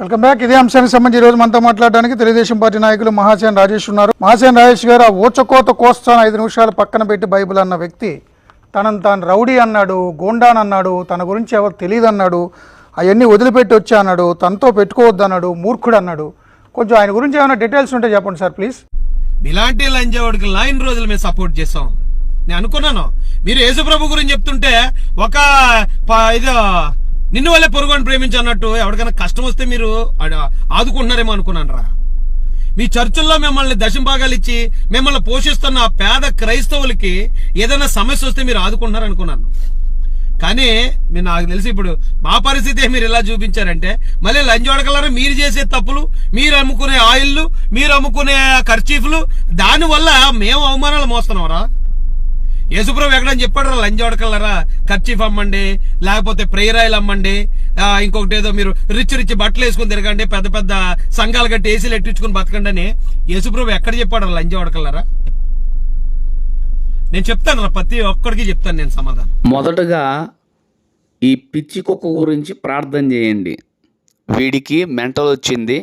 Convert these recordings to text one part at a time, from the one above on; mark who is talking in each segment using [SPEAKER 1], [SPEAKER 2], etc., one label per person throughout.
[SPEAKER 1] Welcome back. ఇదే అంశానికి సంబంధించి రోజు మనతో మాట్లాడడానికి తెలుగుదేశం పార్టీ నాయకులు మహాసేన్ రాజేష్ ఉన్నారు. మహాసేన్ రాజేష్ గారు ఆ ఊచకోత కోస్తాను ఐదు నిమిషాలు పక్కన పెట్టి బైబిల్ అన్న వ్యక్తి. తనను తాను రౌడీ అన్నాడు గోండాన్ అన్నాడు తన గురించి ఎవరు తెలియదు అన్నాడు అవన్నీ వదిలిపెట్టి వచ్చా అన్నాడు తనతో పెట్టుకోవద్దు అన్నాడు మూర్ఖుడు అన్నాడు. కొంచెం ఆయన గురించి ఏమైనా డీటెయిల్స్ ఉంటే చెప్పండి సార్ ప్లీజ్
[SPEAKER 2] ఇలాంటి లంజవాడికి లైన్ రోజులు మేము సపోర్ట్ చేస్తాం. నేను అనుకున్నాను. మీరు యేసుప్రభు గురించి చెప్తుంటే ఒక ప- ఇది నిన్ను వల్లే పొరుగుని ప్రేమించన్నట్టు ఎవరికైనా కష్టం వస్తే మీరు ఆడ- ఆదుకుంటున్నారేమో అనుకున్నాను రా. మీ చర్చల్లో మిమ్మల్ని దశంభాగాలు ఇచ్చి మిమ్మల్ని పోషిస్తున్న ఆ పేద క్రైస్తవులకి ఏదైనా సమస్య వస్తే మీరు ఆదుకుంటున్నారు అనుకున్నాను. కానీ మీరు నాకు తెలిసి ఇప్పుడు మా పరిస్థితి మీరు ఇలా చూపించారంటే మళ్ళీ లంచోడకలరా మీరు చేసే తప్పులు మీరు అమ్ముకునే ఆయిల్లు మీరు అమ్ముకునే ఖర్చీఫ్లు దానివల్ల మేము అవమానాలు మోస్తున్నాంరా యేసుప్రభు ఎక్కడని చెప్పాడు రా లంచోడకలరా ఖర్చీఫ్ అమ్మండి లేకపోతే ప్రేయర్ అమ్మండి ఇంకొకటి ఏదో మీరు రిచ్ రిచ్ బట్టలు వేసుకుని తిరగండి పెద్ద పెద్ద సంఘాలు కట్టి ఏసీలు ఎట్టించుకుని బతకండి అని యేసుప్రభు ఎక్కడ చెప్పాడు రా లంచోడకలరా నేను చెప్తాను రా ప్రతి ఒక్కడికి చెప్తాను నేను సమాధానం.
[SPEAKER 3] మొదటగా ఈ పిచ్చి కుక్క గురించి ప్రార్థన చేయండి. వీడికి మెంటల్ వచ్చింది.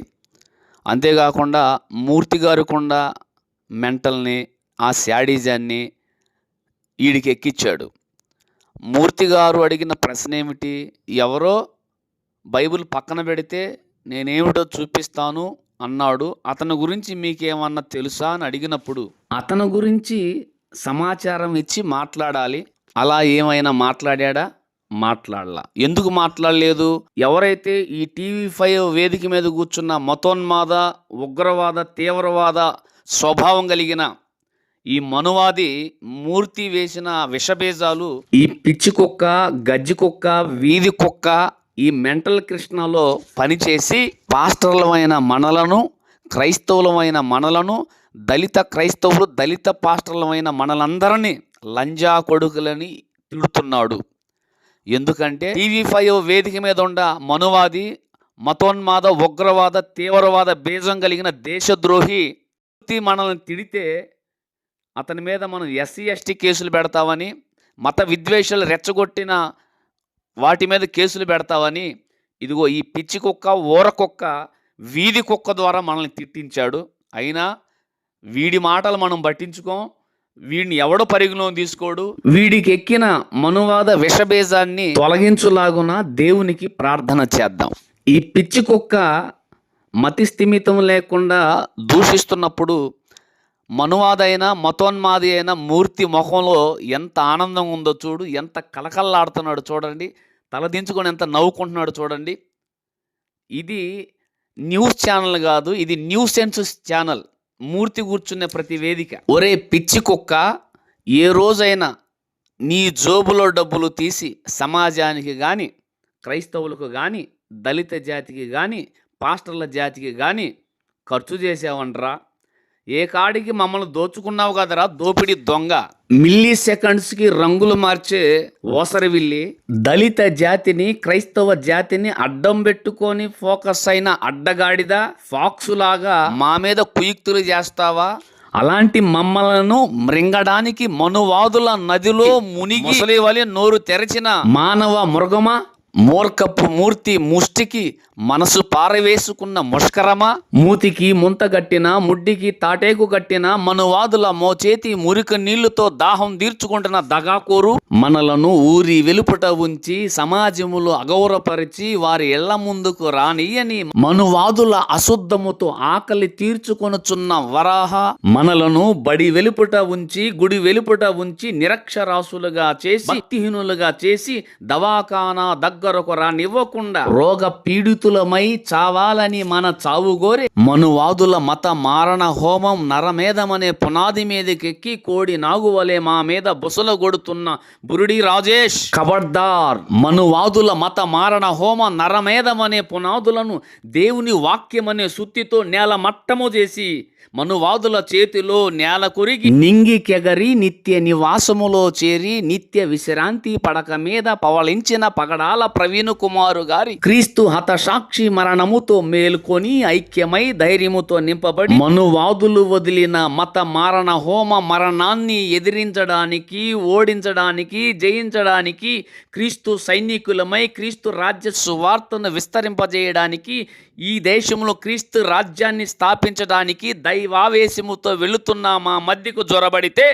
[SPEAKER 3] అంతేకాకుండా మూర్తి గారు కూడా మెంటల్ని ఆ శాడీజాన్ని వీడికి ఎక్కిచ్చాడు మూర్తి గారు అడిగిన ప్రశ్న ఏమిటి ఎవరో బైబిల్ పక్కన పెడితే నేనేమిటో చూపిస్తాను అన్నాడు. అతని గురించి మీకేమన్నా తెలుసా అని అడిగినప్పుడు అతని గురించి సమాచారం ఇచ్చి మాట్లాడాలి. అలా ఏమైనా మాట్లాడా? మాట్లాడలా. ఎందుకు మాట్లాడలేదు? ఎవరైతే ఈ టీవీ ఫైవ్ వేదిక మీద కూర్చున్న మతోన్మాద ఉగ్రవాద తీవ్రవాద స్వభావం కలిగిన ఈ మనువాది మూర్తి వేసిన విషబీజాలు ఈ పిచ్చి కుక్క గజ్జి కుక్క వీధి కుక్క ఈ మెంటల్ కృష్ణలో పనిచేసి పాస్టర్లమైన మనలను క్రైస్తవులమైన మనలను దళిత క్రైస్తవులు దళిత పాస్టర్లమైన మనలందరినీ లంజా కొడుకులని తిడుతున్నాడు. ఎందుకంటే టీవీ ఫైవ్ వేదిక మీద ఉండ మనువాది మతోన్మాద ఉగ్రవాద తీవ్రవాద బీజం కలిగిన దేశద్రోహి మనల్ని తిడితే అతని మీద మనం ఎస్సీ ఎస్టీ కేసులు పెడతామని మత విద్వేషాలు రెచ్చగొట్టిన వాటి మీద కేసులు పెడతామని ఇదిగో ఈ పిచ్చి కుక్క ఊర కుక్క వీధి కుక్క ద్వారా మనల్ని తిట్టించాడు. అయినా వీడి మాటలు మనం పట్టించుకోం. వీడిని ఎవడు పరిగణలో తీసుకోడు. వీడికి ఎక్కిన మనువాద విషబీజాన్ని తొలగించులాగున దేవునికి ప్రార్థన చేద్దాం. ఈ పిచ్చి కుక్క మతి స్థిమితం లేకుండా దూషిస్తున్నప్పుడు మనువాదైన మతోన్మాది అయిన మూర్తి ముఖంలో ఎంత ఆనందం ఉందో చూడు ఎంత కలకల్లాడుతున్నాడు చూడండి తలదించుకొని ఎంత నవ్వుకుంటున్నాడు చూడండి. ఇది న్యూస్ ఛానల్ కాదు ఇది న్యూస్ సెన్సస్ ఛానల్. మూర్తి కూర్చునే ప్రతి వేదిక. ఒరే పిచ్చి కుక్క ఏ రోజైనా నీ జోబులో డబ్బులు తీసి సమాజానికి కానీ క్రైస్తవులకు కానీ దళిత జాతికి కానీ పాస్టర్ల జాతికి కానీ ఖర్చు చేసావంట్రా ఏ కాడికి మమ్మల్ని దోచుకున్నావు కదరా? దోపిడి దొంగ. మిల్లీ సెకండ్స్కి రంగులు మార్చే ఓసరవిల్లి దళిత జాతిని క్రైస్తవ జాతిని అడ్డం పెట్టుకొని ఫోకస్ అయిన అడ్డగాడిద ఫాక్స్ లాగా మా మీద కుయుక్తులు చేస్తావా? అలాంటి మమ్మలను మృంగడానికి మనువాదుల నదిలో మునిగి వలె నోరు తెరచిన మానవ మృగమా? మూర్ఖపు మూర్తి ముష్టికి మనసు పారవేసుకున్న ముష్కరమా? మూతికి ముంత కట్టిన ముడ్డికి తాటేకు కట్టిన మనువాదుల మోచేతి మురికి నీళ్ళుతో దాహం తీర్చుకుంటున్న దగాకోరు? మనలను ఊరి వెలుపట ఉంచి సమాజములో అగౌరపరిచి వారి ఇళ్ళ ముందుకు రానియని మనువాదుల అశుద్ధముతో ఆకలి తీర్చుకొనుచున్న వరాహ? మనలను బడి వెలుపట ఉంచి గుడి వెలుపట ఉంచి నిరక్షరాసులుగా చేసి భక్తిహీనులుగా చేసి దవాఖానా దగ్గరకు రానివ్వకుండా రోగ పీడితులమై చావాలని మన చావుగోరి. మనువాదుల మత మారణ హోమం నరమేధమనే పునాది మీదకెక్కి కోడి నాగువలే మా మీద బుసలు కొడుతున్న బురుడి రాజేష్. ఖబర్దార్ మనువాదుల మత మారణ హోమ నరమేధమనే పునాదులను దేవుని వాక్యమనే సుత్తితో నేల మట్టము చేసి మనువాదుల చేతిలో నేల కొరిగి నింగికెగరి నిత్య నివాసములో చేరి నిత్య విశ్రాంతి పడక మీద పవళించిన పగడాల ప్రవీణ్ కుమారు గారి క్రీస్తు హతసాక్షి మరణముతో మేల్కొని ఐక్యమై ధైర్యముతో నింపబడి మనువాదులు వదిలిన మత మారణ హోమ మరణాన్ని ఎదిరించడానికి ఓడించడానికి జయించడానికి క్రీస్తు సైనికులమై క్రీస్తు రాజ్య సువార్తను విస్తరింపజేయడానికి ఈ దేశంలో క్రీస్తు రాజ్యాన్ని స్థాపించడానికి దైవావేశముతో వెళుతున్నా మా మధ్యకు జొరబడితే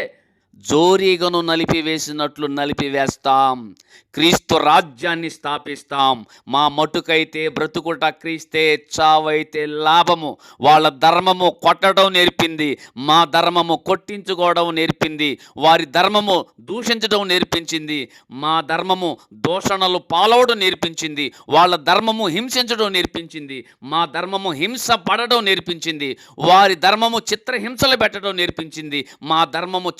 [SPEAKER 3] జోరీగను నలిపివేసినట్లు నలిపివేస్తాం. క్రీస్తు రాజ్యాన్ని స్థాపిస్తాం. మా మటుకైతే బ్రతుకుట క్రీస్తే చావైతే లాభము. వాళ్ళ ధర్మము కొట్టడం నేర్పింది. మా ధర్మము కొట్టించుకోవడం నేర్పింది. వారి ధర్మము దూషించడం నేర్పించింది. మా ధర్మము దూషణలు పాలవడం నేర్పించింది. వాళ్ళ ధర్మము హింసించడం నేర్పించింది. మా ధర్మము హింస పడడం నేర్పించింది. వారి ధర్మము చిత్రహింసలు పెట్టడం నేర్పించింది. మా ధర్మము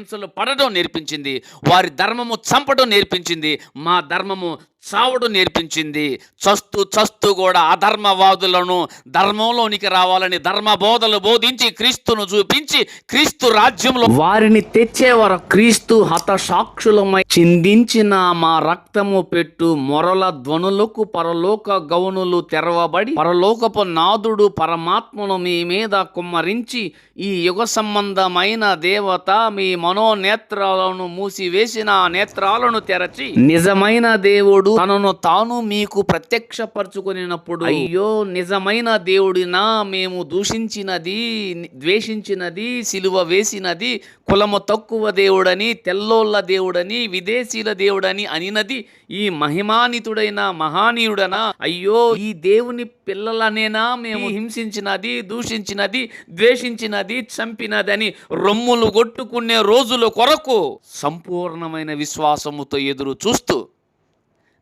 [SPEAKER 3] హింసలు పడడం నేర్పించింది వారి ధర్మము చంపడం నేర్పించింది మా ధర్మము చావడం నేర్పించింది. చస్తూ చస్తూ కూడా అధర్మవాదులను ధర్మంలోనికి రావాలని ధర్మ బోధలు బోధించి క్రీస్తును చూపించి క్రీస్తు రాజ్యంలో వారిని తెచ్చే వరకు క్రీస్తు హతసాక్షులమై చిందించిన మా రక్తము పెట్టు మొరల ధ్వనులకు పరలోక గౌనులు తెరవబడి పరలోకపు నాదుడు పరమాత్మను మీ మీద కుమ్మరించి ఈ యుగ సంబంధమైన దేవత మీ మనోనేత్రాలను మూసివేసిన నేత్రాలను తెరచి నిజమైన దేవుడు తనను తాను మీకు ప్రత్యక్షపరచుకునినప్పుడు అయ్యో. నిజమైన దేవుడినా మేము దూషించినది ద్వేషించినది సిలువ వేసినది కులము తక్కువ దేవుడని తెల్లోళ్ళ దేవుడని విదేశీల దేవుడని అనినది ఈ మహిమానితుడైన మహానీయుడనా. అయ్యో ఈ దేవుని పిల్లలనేనా మేము హింసించినది దూషించినది ద్వేషించినది చంపినదని రొమ్ములు కొట్టుకునే రోజుల కొరకు సంపూర్ణమైన విశ్వాసముతో ఎదురు చూస్తూ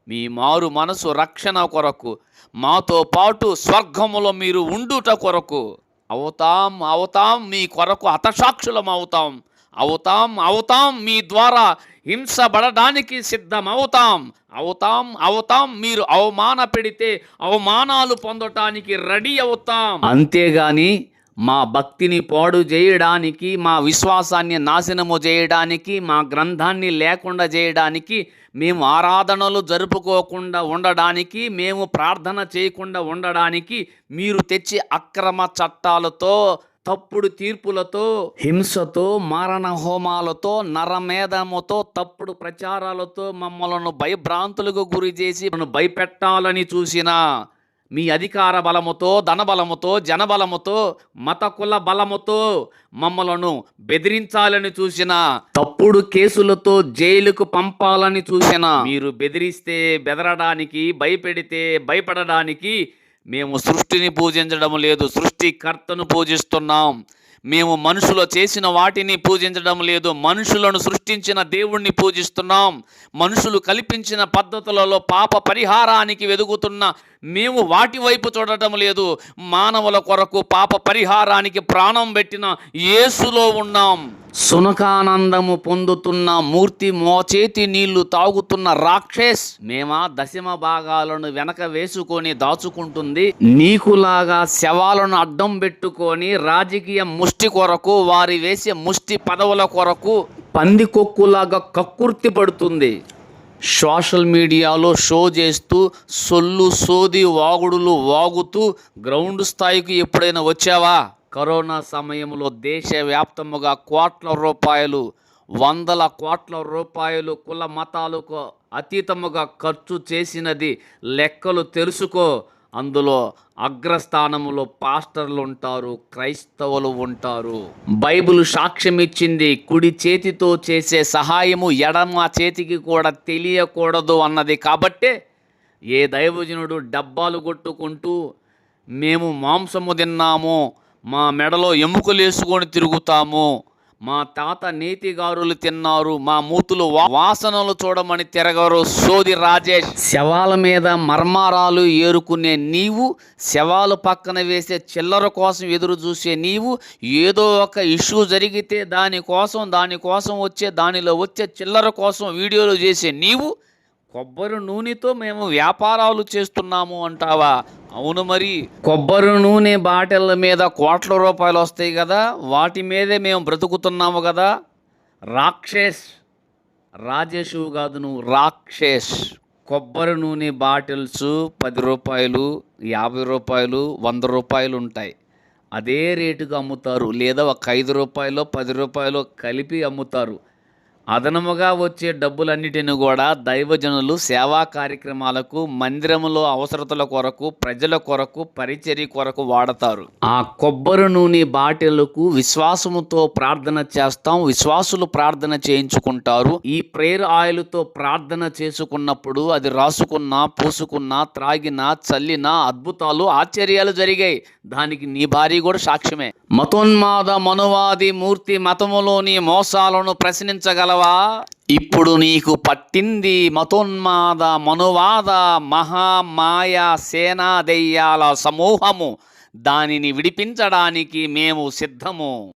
[SPEAKER 3] మీ మారు మనసు రక్షణ కొరకు మాతో పాటు స్వర్గములో మీరు ఉండుట కొరకు. అవుతాం అవుతాం మీ కొరకు హతసాక్షులం అవుతాం. అవుతాం అవుతాం మీ ద్వారా హింసబడడానికి సిద్ధం అవుతాం అవుతాం అవుతాం మీరు అవమాన పెడితే అవమానాలు పొందటానికి రెడీ అవుతాం. అంతేగాని మా భక్తిని పాడు చేయడానికి మా విశ్వాసాన్ని నాశనము చేయడానికి మా గ్రంథాన్ని లేకుండా చేయడానికి మేము ఆరాధనలు జరుపుకోకుండా ఉండడానికి మేము ప్రార్థన చేయకుండా ఉండడానికి మీరు తెచ్చి అక్రమ చట్టాలతో తప్పుడు తీర్పులతో హింసతో మారణ హోమాలతో నరమేధముతో తప్పుడు ప్రచారాలతో మమ్మలను భయభ్రాంతులకు గురి చేసి మనను భయపెట్టాలని చూసిన మీ అధికార బలముతో ధనబలముతో జనబలముతో మత కుల బలముతో మమ్మలను బెదిరించాలని చూసిన తప్పుడు కేసులతో జైలుకు పంపాలని చూసిన మీరు బెదిరిస్తే బెదరడానికి భయపెడితే భయపడడానికి మేము సృష్టిని పూజించడం లేదు సృష్టికర్తను పూజిస్తున్నాం. మేము మనుషులు చేసిన వాటిని పూజించడం లేదు మనుషులను సృష్టించిన దేవుణ్ణి పూజిస్తున్నాం. మనుషులు కల్పించిన పద్ధతులలో పాప పరిహారానికి వెదుగుతున్న మేము వాటి వైపు చూడటం లేదు. మానవుల కొరకు పాప పరిహారానికి ప్రాణం పెట్టిన యేసులో ఉన్నాం. సునకానందము పొందుతున్న మూర్తి మోచేతి నీళ్ళు తాగుతున్న రాక్షస్ మేమా దశమ భాగాలను వెనక వేసుకొని దాచుకుంటుంది. నీకులాగా శవాలను అడ్డం పెట్టుకొని రాజకీయ ముష్టి కొరకు వారి వేసే ముష్టి పదవుల కొరకు పందికొక్కులాగా కక్కుర్తి పడుతుంది. సోషల్ మీడియాలో షో చేస్తూ సొల్లు సోది వాగుడులు వాగుతూ గ్రౌండ్ స్థాయికి ఎప్పుడైనా వచ్చావా? కరోనా సమయంలో దేశవ్యాప్తముగా కోట్ల రూపాయలు వందల కోట్ల రూపాయలు కుల మతాలకు అతీతముగా ఖర్చు చేసినది లెక్కలు తెలుసుకో. అందులో అగ్రస్థానములో పాస్టర్లు ఉంటారు క్రైస్తవులు ఉంటారు. బైబిల్ సాక్ష్యం ఇచ్చింది కుడి చేతితో చేసే సహాయము ఎడమ చేతికి కూడా తెలియకూడదు అన్నది. కాబట్టే ఏ దైవజనుడు డబ్బాలు కొట్టుకుంటూ మేము మాంసము తిన్నాము మా మెడలో ఎముకలు వేసుకొని తిరుగుతాము మా తాత నీతిగారులు తిన్నారు మా మూతులు వాసనలు చూడమని తిరగరు సోది రాజేష్. శవాల మీద మర్మారాలు ఏరుకునే నీవు శవాలు పక్కన వేసే చిల్లర కోసం ఎదురు చూసే నీవు ఏదో ఒక ఇష్యూ జరిగితే దానికోసం దానికోసం వచ్చే దానిలో వచ్చే చిల్లర కోసం వీడియోలు చేసే నీవు కొబ్బరి నూనెతో మేము వ్యాపారాలు చేస్తున్నాము అంటావా? అవును మరి. కొబ్బరి నూనె బాటిళ్ళ మీద కోట్ల రూపాయలు వస్తాయి కదా వాటి మీదే మేము బ్రతుకుతున్నాము కదా. రాక్షస్ రాజేషు కాదు నువ్వు రాక్షస్ కొబ్బరి నూనె బాటిల్స్ పది రూపాయలు యాభై రూపాయలు వంద రూపాయలు ఉంటాయి. అదే రేటుకి అమ్ముతారు. లేదా ఒక ఐదు రూపాయలు పది రూపాయలు కలిపి అమ్ముతారు. అదనముగా వచ్చే డబ్బులన్నిటిని కూడా దైవజనులు సేవా కార్యక్రమాలకు మందిరములో అవసరతల కొరకు ప్రజల కొరకు పరిచర్య కొరకు వాడతారు. ఆ కొబ్బరి నూనె బాటిలకు విశ్వాసముతో ప్రార్థన చేస్తాం. విశ్వాసులు ప్రార్థన చేయించుకుంటారు. ఈ ప్రేయర్ ఆయిల్తో ప్రార్థన చేసుకున్నప్పుడు అది రాసుకున్నా పూసుకున్నా త్రాగినా చల్లినా అద్భుతాలు ఆశ్చర్యాలు జరిగాయి. దానికి నీ భార్య కూడా సాక్ష్యమే. మతోన్మాద మనువాది మూర్తి మతములోని మోసాలను ప్రశ్నించగలవా? ఇప్పుడు నీకు పట్టింది మతోన్మాద మనువాద మహామాయ సేనా దెయ్యాల సమూహము. దానిని విడిపించడానికి మేము సిద్ధము.